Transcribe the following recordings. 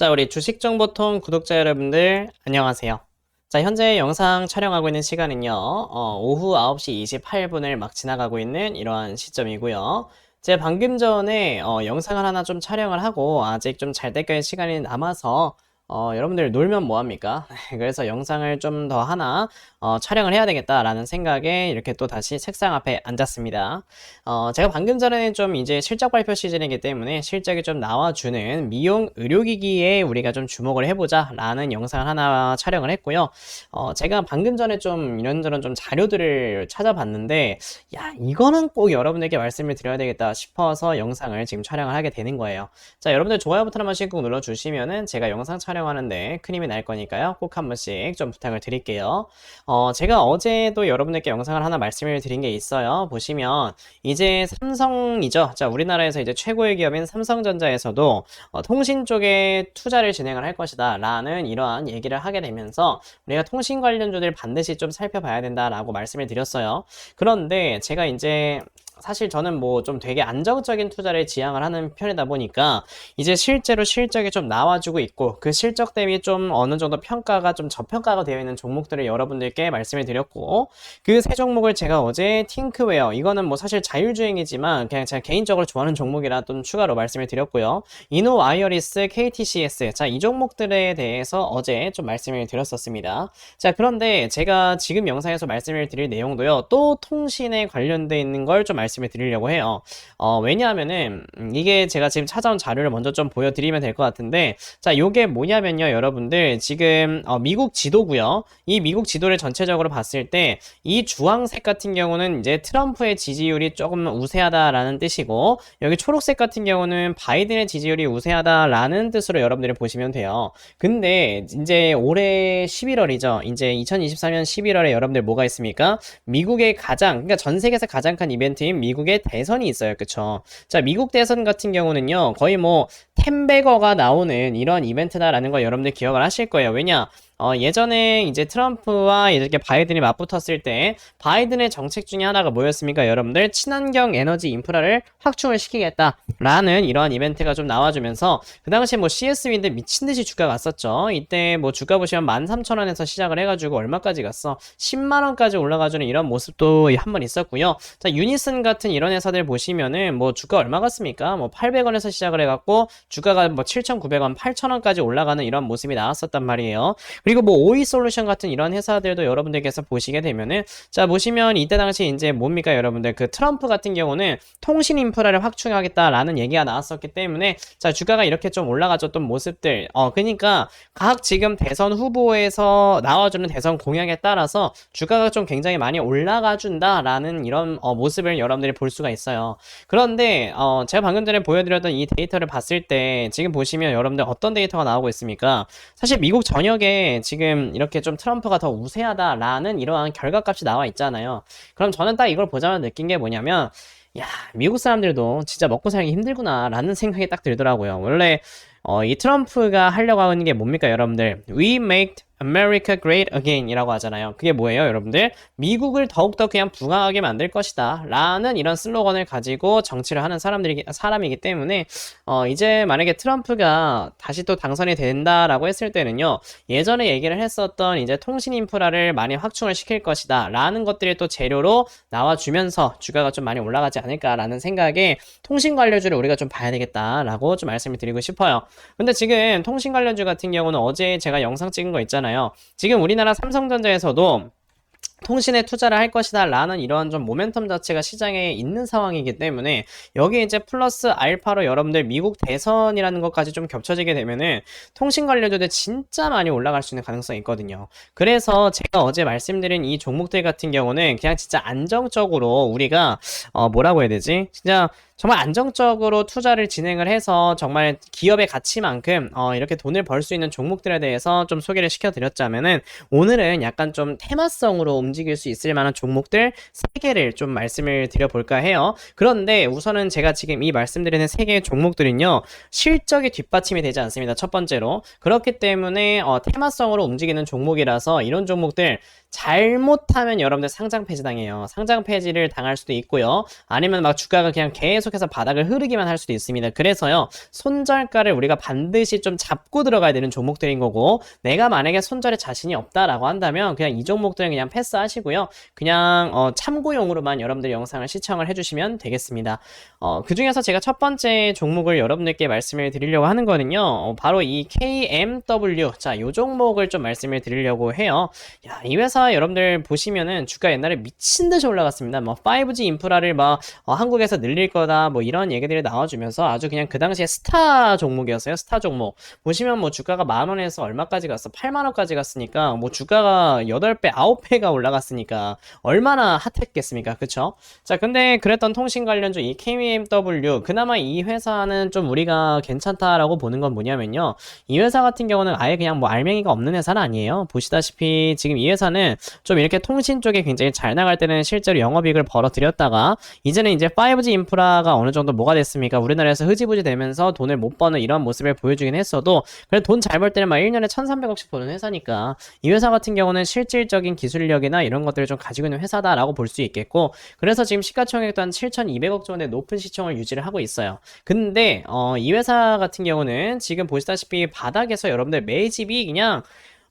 자, 우리 주식정보통 구독자 여러분들, 안녕하세요. 자, 현재 영상 촬영하고 있는 시간은요, 어, 오후 9시 28분을 막 지나가고 있는 이러한 시점이고요. 제가 방금 전에 어, 영상을 하나 좀 촬영을 하고 아직 좀잘될 거의 시간이 남아서 어, 여러분들 놀면 뭐합니까? 그래서 영상을 좀 더 하나 어, 촬영을 해야 되겠다라는 생각에 이렇게 또 다시 책상 앞에 앉았습니다. 어, 제가 방금 전에는 좀 이제 실적 발표 시즌이기 때문에 실적이 좀 나와주는 미용 의료기기에 우리가 좀 주목을 해보자 라는 영상을 하나 촬영을 했고요. 어, 제가 방금 전에 좀 이런저런 좀 자료들을 찾아봤는데, 야, 이거는 꼭 여러분에게 말씀을 드려야 되겠다 싶어서 영상을 지금 촬영을 하게 되는 거예요. 자, 여러분들 좋아요 버튼 한 번씩 꼭 눌러주시면은 제가 영상 촬영 하는데 큰 힘이 날 거니까요. 꼭 한 번씩 좀 부탁을 드릴게요. 어, 제가 어제도 여러분들께 영상을 하나 말씀을 드린 게 있어요. 보시면 이제 삼성이죠. 자, 우리나라에서 이제 최고의 기업인 삼성전자에서도 어, 통신 쪽에 투자를 진행을 할 것이다. 라는 이러한 얘기를 하게 되면서 우리가 통신 관련주들 반드시 좀 살펴봐야 된다라고 말씀을 드렸어요. 그런데 제가 이제 사실 저는 뭐 좀 되게 안정적인 투자를 지향을 하는 편이다 보니까 이제 실제로 실적이 좀 나와주고 있고 그 실적 대비 좀 어느 정도 평가가 좀 저평가가 되어 있는 종목들을 여러분들께 말씀을 드렸고 그 세 종목을 제가 어제 팅크웨어 이거는 뭐 사실 자율주행이지만 그냥 제가 개인적으로 좋아하는 종목이라 좀 추가로 말씀을 드렸고요. 이노 와이어리스, KTCS 자 이 종목들에 대해서 어제 좀 말씀을 드렸었습니다. 자 그런데 제가 지금 영상에서 말씀을 드릴 내용도요 또 통신에 관련돼 있는 걸 좀 말씀 을 드리려고 해요. 어, 왜냐하면은 음, 이게 제가 지금 찾아온 자료를 먼저 좀 보여드리면 될 것 같은데 자 요게 뭐냐면요 여러분들 지금 어, 미국 지도고요. 이 미국 지도를 전체적으로 봤을 때 이 주황색 같은 경우는 이제 트럼프의 지지율이 조금 우세하다라는 뜻이고 여기 초록색 같은 경우는 바이든의 지지율이 우세하다라는 뜻으로 여러분들이 보시면 돼요. 근데 이제 올해 11월이죠. 이제 2024년 11월에 여러분들 뭐가 있습니까? 미국의 가장 그러니까 전 세계에서 가장 큰 이벤트인 미국의 대선이 있어요. 그쵸? 자, 미국 대선 같은 경우는요. 거의 뭐 템베거가 나오는 이런 이벤트다라는 거 여러분들 기억을 하실 거예요. 왜냐? 어, 예전에 이제 트럼프와 이렇게 바이든이 맞붙었을 때 바이든의 정책 중에 하나가 뭐였습니까? 여러분들 친환경 에너지 인프라를 확충을 시키겠다라는 이러한 이벤트가 좀 나와주면서 그 당시에 뭐 CS 윈드 미친 듯이 주가가 갔었죠. 이때 뭐 주가 보시면 13,000원에서 시작을 해가지고 얼마까지 갔어? 10만 원까지 올라가주는 이런 모습도 한 번 있었고요. 자 유니슨 같은 이런 회사들 보시면은 뭐 주가 얼마 갔습니까? 뭐 800원에서 시작을 해갖고 주가가 뭐 7,900원, 8,000원까지 올라가는 이런 모습이 나왔었단 말이에요. 그리고 뭐 오이 솔루션 같은 이런 회사들도 여러분들께서 보시게 되면은 자 보시면 이때 당시 이제 뭡니까 여러분들 그 트럼프 같은 경우는 통신 인프라를 확충하겠다라는 얘기가 나왔었기 때문에 자 주가가 이렇게 좀 올라가줬던 모습들 어 그러니까 각 지금 대선 후보에서 나와주는 대선 공약에 따라서 주가가 좀 굉장히 많이 올라가 준다라는 이런 어, 모습을 여러분들이 볼 수가 있어요. 그런데 어, 제가 방금 전에 보여드렸던 이 데이터를 봤을 때 지금 보시면 여러분들 어떤 데이터가 나오고 있습니까? 사실 미국 전역에 지금 이렇게 좀 트럼프가 더 우세하다라는 이러한 결과값이 나와 있잖아요. 그럼 저는 딱 이걸 보자마자 느낀 게 뭐냐면 야, 미국 사람들도 진짜 먹고 살기 힘들구나라는 생각이 딱 들더라고요. 원래 어, 이 트럼프가 하려고 하는 게 뭡니까, 여러분들? We make America Great Again 이라고 하잖아요. 그게 뭐예요, 여러분들? 미국을 더욱더 그냥 부강하게 만들 것이다. 라는 이런 슬로건을 가지고 정치를 하는 사람들이, 사람이기 때문에, 어, 이제 만약에 트럼프가 다시 또 당선이 된다라고 했을 때는요, 예전에 얘기를 했었던 이제 통신 인프라를 많이 확충을 시킬 것이다. 라는 것들이 또 재료로 나와주면서 주가가 좀 많이 올라가지 않을까라는 생각에 통신 관련주를 우리가 좀 봐야 되겠다라고 좀 말씀을 드리고 싶어요. 근데 지금 통신 관련주 같은 경우는 어제 제가 영상 찍은 거 있잖아요. 있잖아요. 지금 우리나라 삼성전자에서도 통신에 투자를 할 것이다 라는 이러한 좀 모멘텀 자체가 시장에 있는 상황이기 때문에 여기 이제 플러스 알파로 여러분들 미국 대선이라는 것까지 좀 겹쳐지게 되면은 통신 관련주들 진짜 많이 올라갈 수 있는 가능성이 있거든요. 그래서 제가 어제 말씀드린 이 종목들 같은 경우는 그냥 진짜 안정적으로 우리가 어 뭐라고 해야 되지? 진짜 정말 안정적으로 투자를 진행을 해서 정말 기업의 가치만큼 어, 이렇게 돈을 벌 수 있는 종목들에 대해서 좀 소개를 시켜드렸자면은 오늘은 약간 좀 테마성으로 움직일 수 있을 만한 종목들 3개를 좀 말씀을 드려볼까 해요. 그런데 우선은 제가 지금 이 말씀드리는 3개의 종목들은요 실적이 뒷받침이 되지 않습니다. 첫 번째로 그렇기 때문에 어, 테마성으로 움직이는 종목이라서 이런 종목들 잘못하면 여러분들 상장 폐지 당해요. 상장 폐지를 당할 수도 있고요. 아니면 막 주가가 그냥 계속해서 바닥을 흐르기만 할 수도 있습니다. 그래서요. 손절가를 우리가 반드시 좀 잡고 들어가야 되는 종목들인 거고 내가 만약에 손절에 자신이 없다라고 한다면 그냥 이 종목들은 그냥 패스하시고요. 그냥 어, 참고용으로만 여러분들 영상을 시청을 해주시면 되겠습니다. 어, 그 중에서 제가 첫 번째 종목을 여러분들께 말씀을 드리려고 하는 거는요. 어, 바로 이 KMW. 자, 이 종목을 좀 말씀을 드리려고 해요. 야, 이 회사 여러분들 보시면은 주가 옛날에 미친 듯이 올라갔습니다. 뭐 5G 인프라를 막 어, 한국에서 늘릴 거다 뭐 이런 얘기들이 나와주면서 아주 그냥 그 당시에 스타 종목이었어요. 스타 종목. 보시면 뭐 주가가 만 원에서 얼마까지 갔어? 8만 원까지 갔으니까 뭐 주가가 8배, 9배가 올라갔으니까 얼마나 핫했겠습니까? 그쵸? 자, 근데 그랬던 통신 관련주 이 KMW 그나마 이 회사는 좀 우리가 괜찮다라고 보는 건 뭐냐면요. 이 회사 같은 경우는 아예 그냥 뭐 알맹이가 없는 회사는 아니에요. 보시다시피 지금 이 회사는 좀 이렇게 통신 쪽에 굉장히 잘 나갈 때는 실제로 영업이익을 벌어들였다가 이제는 이제 5G 인프라가 어느 정도 뭐가 됐습니까? 우리나라에서 흐지부지 되면서 돈을 못 버는 이런 모습을 보여주긴 했어도 그래도 돈 잘 벌 때는 막 1년에 1,300억씩 버는 회사니까 이 회사 같은 경우는 실질적인 기술력이나 이런 것들을 좀 가지고 있는 회사다라고 볼 수 있겠고 그래서 지금 시가총액도 한 7,200억 정도의 높은 시총을 유지를 하고 있어요. 근데 어, 이 회사 같은 경우는 지금 보시다시피 바닥에서 여러분들 매집이 그냥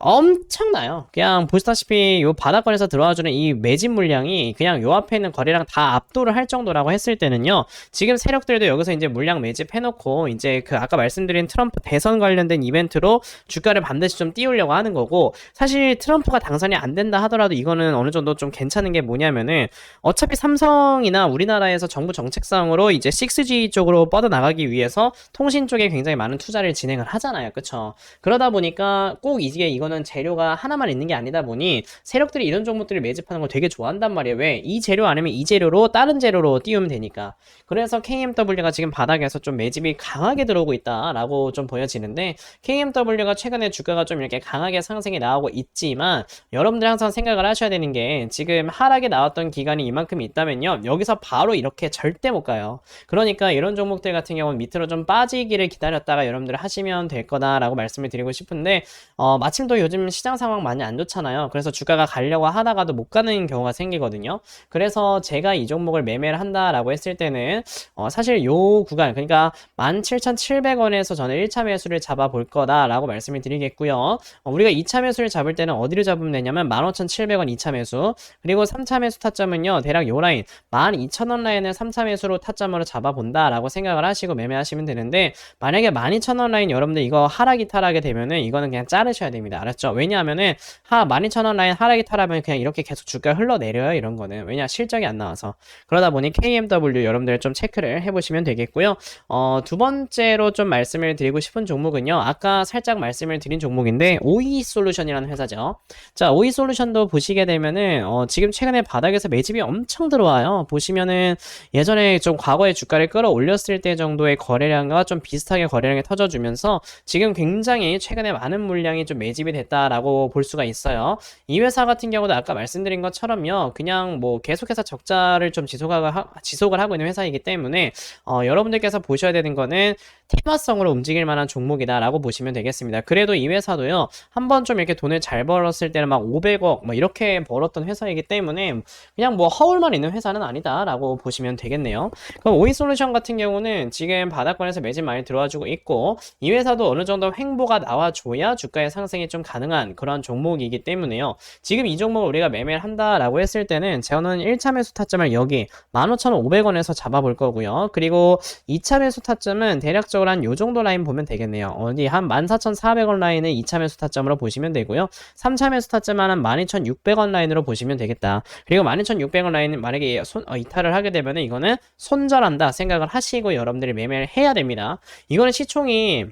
엄청나요. 그냥 보시다시피 요 바닥권에서 들어와주는 이 매집 물량이 그냥 요 앞에 있는 거래량 다 압도를 할 정도라고 했을 때는요. 지금 세력들도 여기서 이제 물량 매집해놓고 이제 그 아까 말씀드린 트럼프 대선 관련된 이벤트로 주가를 반드시 좀 띄우려고 하는 거고 사실 트럼프가 당선이 안 된다 하더라도 이거는 어느 정도 좀 괜찮은 게 뭐냐면은 어차피 삼성이나 우리나라에서 정부 정책상으로 이제 6G 쪽으로 뻗어나가기 위해서 통신 쪽에 굉장히 많은 투자를 진행을 하잖아요. 그쵸? 그러다 보니까 꼭 이게 이 거는 재료가 하나만 있는 게 아니다 보니 세력들이 이런 종목들을 매집하는 걸 되게 좋아한단 말이에요. 왜? 이 재료 아니면 이 재료로 다른 재료로 띄우면 되니까. 그래서 KMW가 지금 바닥에서 좀 매집이 강하게 들어오고 있다라고 좀 보여지는데 KMW가 최근에 주가가 좀 이렇게 강하게 상승이 나오고 있지만 여러분들 항상 생각을 하셔야 되는 게 지금 하락에 나왔던 기간이 이만큼 있다면요. 여기서 바로 이렇게 절대 못 가요. 그러니까 이런 종목들 같은 경우는 밑으로 좀 빠지기를 기다렸다가 여러분들 하시면 될 거다라고 말씀을 드리고 싶은데 어, 마침 또 요즘 시장 상황 많이 안 좋잖아요. 그래서 주가가 가려고 하다가도 못 가는 경우가 생기거든요. 그래서 제가 이 종목을 매매를 한다라고 했을 때는 어, 사실 요 구간 그러니까 17,700원에서 저는 1차 매수를 잡아 볼 거다라고 말씀을 드리겠고요. 어, 우리가 2차 매수를 잡을 때는 어디를 잡으면 되냐면 15,700원 2차 매수 그리고 3차 매수 타점은요. 대략 요 라인 12,000원 라인을 3차 매수로 타점으로 잡아 본다라고 생각을 하시고 매매하시면 되는데 만약에 12,000원 라인 여러분들 이거 하락이 타락이 되면은 이거는 그냥 자르셔야 됩니다. 알았죠? 왜냐하면은 하 12,000원 라인 하락이 타락하면 그냥 이렇게 계속 주가 흘러내려요. 이런 거는. 왜냐 실적이 안 나와서. 그러다 보니 KMW 여러분들 좀 체크를 해보시면 되겠고요. 어, 두 번째로 좀 말씀을 드리고 싶은 종목은요. 아까 살짝 말씀을 드린 종목인데 OE 솔루션이라는 회사죠. 자, OE 솔루션도 보시게 되면은 어, 지금 최근에 바닥에서 매집이 엄청 들어와요. 보시면은 예전에 좀 과거에 주가를 끌어올렸을 때 정도의 거래량과 좀 비슷하게 거래량이 터져주면서 지금 굉장히 최근에 많은 물량이 좀 매집이 됐다라고 볼 수가 있어요. 이 회사 같은 경우도 아까 말씀드린 것처럼요. 그냥 뭐 계속해서 적자를 좀 지속하고 하, 지속을 하고 있는 회사이기 때문에 어, 여러분들께서 보셔야 되는 거는 테마성으로 움직일 만한 종목이다라고 보시면 되겠습니다. 그래도 이 회사도요. 한 번 좀 이렇게 돈을 잘 벌었을 때는 막 500억 뭐 이렇게 벌었던 회사이기 때문에 그냥 뭐 허울만 있는 회사는 아니다라고 보시면 되겠네요. 그럼 오이솔루션 같은 경우는 지금 바닥권에서 매진 많이 들어와주고 있고 이 회사도 어느 정도 횡보가 나와줘야 주가의 상승이 좀 가능한 그런 종목이기 때문에요. 지금 이 종목을 우리가 매매를 한다라고 했을 때는 저는 1차 매수 타점을 여기 15,500원에서 잡아볼 거고요. 그리고 2차 매수 타점은 대략적으로 한 요 정도 라인 보면 되겠네요. 어디 한 14,400원 라인을 2차 매수 타점으로 보시면 되고요. 3차 매수 타점은 한 12,600원 라인으로 보시면 되겠다. 그리고 12,600원 라인 만약에 손, 어, 이탈을 하게 되면 이거는 손절한다 생각을 하시고 여러분들이 매매를 해야 됩니다. 이거는 시총이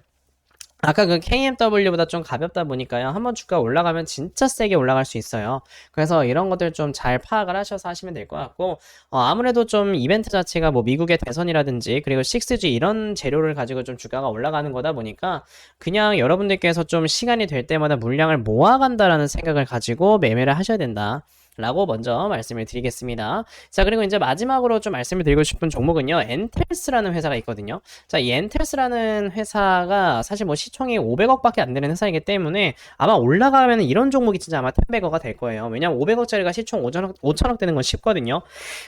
아까 그 KMW보다 좀 가볍다 보니까요. 한번 주가 올라가면 진짜 세게 올라갈 수 있어요. 그래서 이런 것들 좀 잘 파악을 하셔서 하시면 될 것 같고, 어, 아무래도 좀 이벤트 자체가 뭐 미국의 대선이라든지, 그리고 6G 이런 재료를 가지고 좀 주가가 올라가는 거다 보니까, 그냥 여러분들께서 좀 시간이 될 때마다 물량을 모아간다라는 생각을 가지고 매매를 하셔야 된다. 라고 먼저 말씀을 드리겠습니다. 자, 그리고 이제 마지막으로 좀 말씀을 드리고 싶은 종목은요, 엔텔스라는 회사가 있거든요. 자, 이 엔텔스라는 회사가 사실 뭐 시총이 500억밖에 안 되는 회사이기 때문에 아마 올라가면 이런 종목이 진짜 아마 10배거가 될 거예요. 왜냐면 500억짜리가 시총 5천억, 5천억 되는 건 쉽거든요.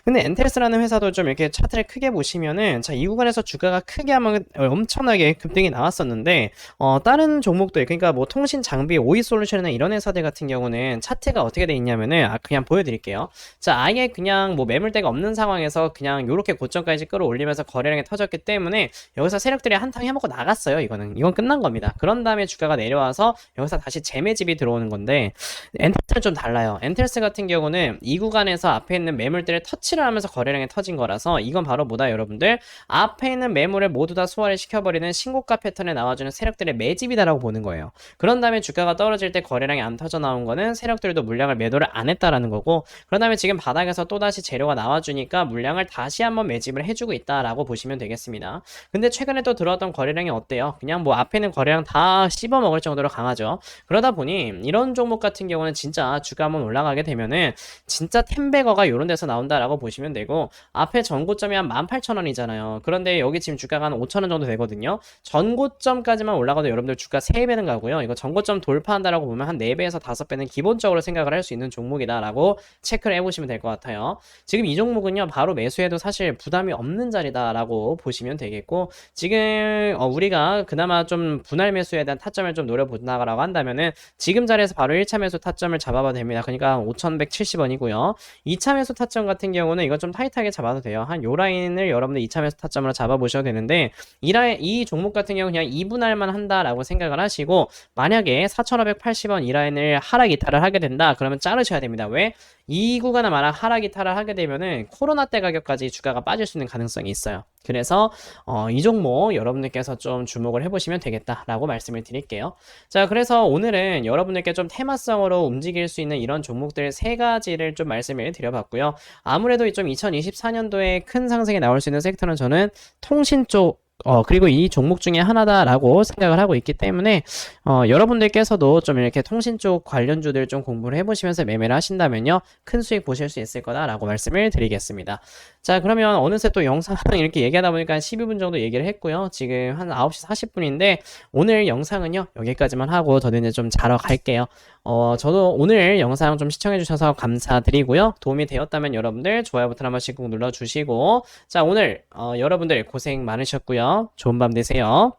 근데 엔텔스라는 회사도 좀 이렇게 차트를 크게 보시면은 자, 이 구간에서 주가가 크게 한번 엄청나게 급등이 나왔었는데 어, 다른 종목들 그러니까 뭐 통신 장비, 오이 솔루션이나 이런 회사들 같은 경우는 차트가 어떻게 돼 있냐면은 아, 그냥 보여드릴게요. 자, 아예 그냥 뭐 매물대가 없는 상황에서 그냥 요렇게 고점까지 끌어올리면서 거래량이 터졌기 때문에 여기서 세력들이 한탕 해먹고 나갔어요. 이거는 이건 끝난 겁니다. 그런 다음에 주가가 내려와서 여기서 다시 재매집이 들어오는 건데 엔텔스는 좀 달라요. 엔텔스 같은 경우는 이 구간에서 앞에 있는 매물들을 터치를 하면서 거래량이 터진 거라서 이건 바로 뭐다 여러분들 앞에 있는 매물을 모두 다 소화를 시켜버리는 신고가 패턴에 나와주는 세력들의 매집이다라고 보는 거예요. 그런 다음에 주가가 떨어질 때 거래량이 안 터져 나온 거는 세력들도 물량을 매도를 안 했다라는 거고 그런 다음에 지금 바닥에서 또다시 재료가 나와주니까 물량을 다시 한번 매집을 해주고 있다라고 보시면 되겠습니다. 근데 최근에 또 들어왔던 거래량이 어때요? 그냥 뭐 앞에 있는 거래량 다 씹어 먹을 정도로 강하죠. 그러다 보니 이런 종목 같은 경우는 진짜 주가 한번 올라가게 되면은 진짜 템베거가 이런 데서 나온다라고 보시면 되고 앞에 전고점이 한 18,000원이잖아요. 그런데 여기 지금 주가가 한 5,000원 정도 되거든요. 전고점까지만 올라가도 여러분들 주가 3배는 가고요. 이거 전고점 돌파한다라고 보면 한 4배에서 5배는 기본적으로 생각을 할 수 있는 종목이다라고 체크를 해보시면 될 것 같아요. 지금 이 종목은요, 바로 매수해도 사실 부담이 없는 자리다라고 보시면 되겠고, 지금 어, 우리가 그나마 좀 분할 매수에 대한 타점을 좀 노려본다라고 한다면은 지금 자리에서 바로 1차 매수 타점을 잡아봐도 됩니다. 그러니까 5,170원이고요. 2차 매수 타점 같은 경우는 이건 좀 타이트하게 잡아도 돼요. 한 요 라인을 여러분들 2차 매수 타점으로 잡아보셔도 되는데, 이 라인, 이 종목 같은 경우 그냥 2분할만 한다라고 생각을 하시고, 만약에 4,580원 이 라인을 하락 이탈을 하게 된다, 그러면 자르셔야 됩니다. 왜? 이 구간에 만약 하락 이탈을 하게 되면은 코로나 때 가격까지 주가가 빠질 수 있는 가능성이 있어요. 그래서 어, 이 종목 여러분들께서 좀 주목을 해보시면 되겠다라고 말씀을 드릴게요. 자, 그래서 오늘은 여러분들께 좀 테마성으로 움직일 수 있는 이런 종목들 세 가지를 좀 말씀을 드려봤고요. 아무래도 좀 2024년도에 큰 상승이 나올 수 있는 섹터는 저는 통신 쪽 어, 그리고 이 종목 중에 하나다라고 생각을 하고 있기 때문에, 어, 여러분들께서도 좀 이렇게 통신 쪽 관련주들 좀 공부를 해보시면서 매매를 하신다면요, 큰 수익 보실 수 있을 거다라고 말씀을 드리겠습니다. 자, 그러면 어느새 또 영상 이렇게 얘기하다 보니까 12분 정도 얘기를 했고요. 지금 한 9시 40분인데, 오늘 영상은요, 여기까지만 하고 저는 이제 좀 자러 갈게요. 어, 저도 오늘 영상 좀 시청해주셔서 감사드리고요. 도움이 되었다면 여러분들 좋아요 버튼 한 번씩 꼭 눌러주시고, 자, 오늘, 어, 여러분들 고생 많으셨고요. 좋은 밤 되세요.